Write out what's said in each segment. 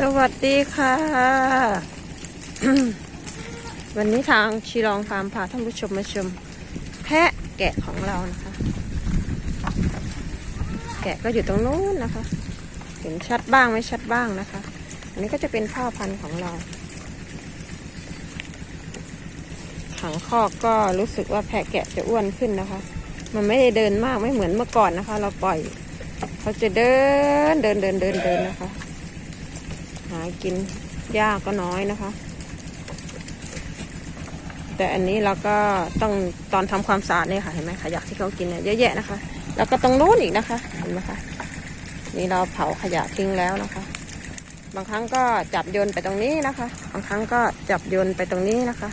สวัสดีค่ะ วันนี้ทางชีรองฟาร์มพาท่านผู้ชมมาชม แพะแกะของเรานะคะ แกะก็อยู่ตรงนู้นนะคะ เห็นชัดบ้างไม่ชัดบ้างนะคะ อันนี้ก็จะเป็นพ่อพันธุ์ของเรา ขังคอกก็รู้สึกว่าแพะแกะจะอ้วนขึ้นนะคะ มันไม่ได้เดินมากไม่เหมือนเมื่อก่อนนะคะ เราปล่อย เขาจะเดินเดินเดินเดินเดินนะคะากินหญ้ากก็น้อยนะคะ แต่อันนี้เราก็ต้องตอนทำความสะอาดเนี่ยค่ะเห็นไหมขยะที่เขากินเนี่ยเยอะแยะนะคะ แล้วก็ตรงนู้นอีกนะคะเห็นไหมคะนี่เราเผาขยะทิ้งแล้วนะคะ บางครั้งก็จับโยนไปตรงนี้นะคะ บางครั้งก็จับโยนไปตรงนี้นะคะ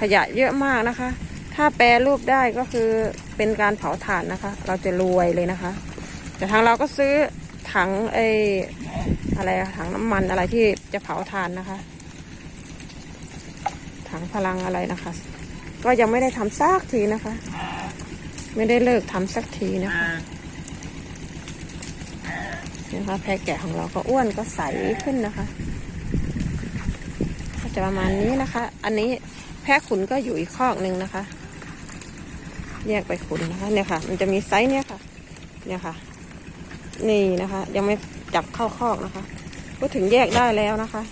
ขยะเยอะมากนะคะ ถ้าแปรรูปได้ก็คือเป็นการเผาถ่านนะคะ เราจะรวยเลยนะคะ แต่ทางเราก็ซื้อถังไอ อะไรถังน้ำมันอะไรที่จะเผาถ่านนะคะ ถังพลังอะไรนะคะ ก็ยังไม่ได้ทำสักทีนะคะ ไม่ได้เลิกทำสักทีนะคะนะคะแพะแกะของเราก็อ้วนก็ใสขึ้นนะคะ ก็จะประมาณนี้นะคะ อันนี้แพะขุนก็อยู่อีกคอกหนึ่งนะคะ แยกไปขุนนะคะเนี่ยค่ะ มันจะมีไซส์เนี่ยค่ะ เนี่ยค่ะ นี่นะคะ ยังไม่ จับเข้าคอกนะคะ ก็ถึงแยกได้แล้วนะคะ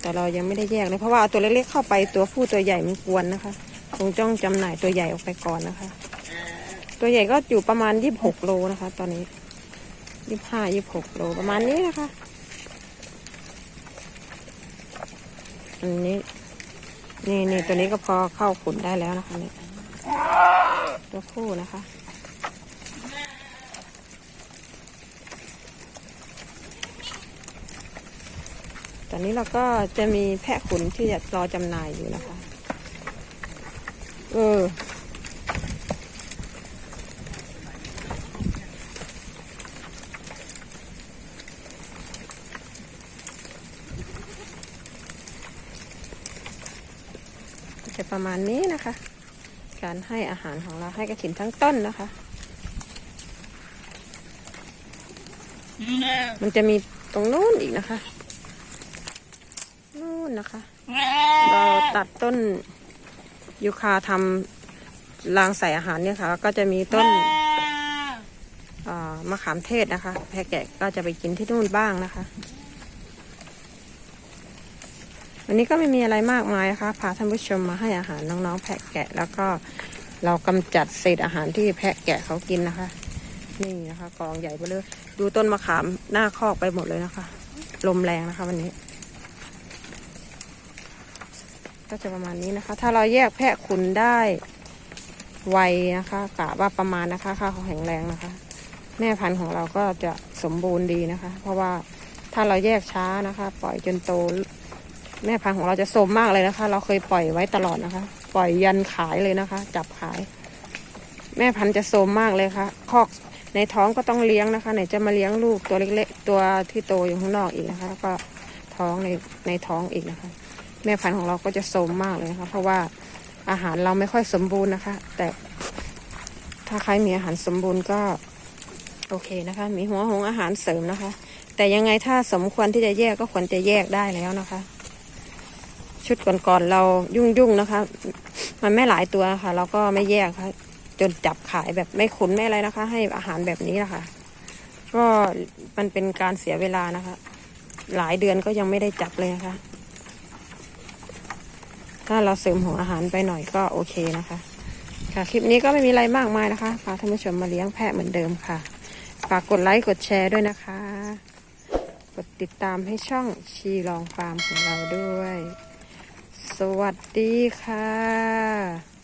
แต่เรายังไม่ได้แยกเลยเพราะว่าเอาตัวเล็กๆเข้าไปตัวผู้ตัวใหญ่มันกวนนะคะคงจ้องจำหน่ายตัวใหญ่ออกไปก่อนนะคะ ตัวใหญ่ก็อยู่ประมาณยี่สิบหกโลนะคะ ตอนนี้ยี่สิบห้ายี่สิบหกโลประมาณนี้นะคะ อันนี้นี่นี่ตัวนี้ก็พอเข้าขุนได้แล้วนะคะเนี่ยตัวผู้นะคะ ตอนนี้เราก็จะมีแพะขุนที่จะรอจำหน่ายอยู่นะคะ เออ จะประมาณนี้นะคะ การให้อาหารของเราให้กระถินทั้งต้นนะคะ มันจะมีตรงนู้นอีกนะคะ นู่นนะคะ เราตัดต้นยูคาทำรางใส่อาหารเนี่ยค่ะ ก็จะมีต้นอ่ามะขามเทศนะคะ แพะแกะก็จะไปกินที่นู่นบ้างนะคะวันนี้ก็ไม่มีอะไรมากมายนะคะพาท่านผู้ชมมาให้อาหารน้องๆ แพะแกะ แล้วก็เรากำจัดเศษอาหารที่แพะแกะเขากินนะคะ นี่นะคะกองใหญ่ไปเลย ดูต้นมะขามหน้าคอกไปหมดเลยนะคะ ลมแรงนะคะวันนี้ ก็จะประมาณนี้นะคะ ถ้าเราแยกแพะขุนได้ไวนะคะกะว่าประมาณนะคะค่าเขาแข็งแรงนะคะ แม่พันธุ์ของเราก็จะสมบูรณ์ดีนะคะ เพราะว่าถ้าเราแยกช้านะคะ ปล่อยจนโต แม่พันธุ์ของเราจะโสมมากเลยนะคะ เราเคยปล่อยไว้ตลอดนะคะ ปล่อยยันขายเลยนะคะ จับขาย แม่พันธุ์จะโสมมากเลยค่ะคอกในท้องก็ต้องเลี้ยงนะคะไหนจะมาเลี้ยงลูกตัวเล็กๆตัวที่โตอยู่ข้างนอกอีกนะคะแล้วก็ท้องในในท้องอีกนะคะ แม่พันธุ์ของเราก็จะโสมมากเลยนะคะเพราะว่าอาหารเราไม่ค่อยสมบูรณ์นะคะ แต่ถ้าใครมีอาหารสมบูรณ์ก็โอเคนะคะ มีหัวหงอาหารเสริมนะคะ แต่ยังไงถ้าสมควรที่จะแยกก็ควรจะแยกได้แล้วนะคะ ชุดก่อนๆเรายุ่งๆนะคะ มันไม่หลายตัวค่ะ เราก็ไม่แยกค่ะ จนจับขายแบบไม่ขุนไม่อะไรนะคะ ให้อาหารแบบนี้นะคะก็มันเป็นการเสียเวลานะคะ หลายเดือนก็ยังไม่ได้จับเลยนะคะ ถ้าเราเสริมหัวอาหารไปหน่อยก็โอเคนะคะ ค่ะคลิปนี้ก็ไม่มีอะไรมากมายนะคะพาท่านผู้ชมมาเลี้ยงแพะเหมือนเดิมค่ะ ฝากกดไลค์กดแชร์ด้วยนะคะ กดติดตามให้ช่องชีลองฟาร์มของเราด้วย สวัสดีค่ะ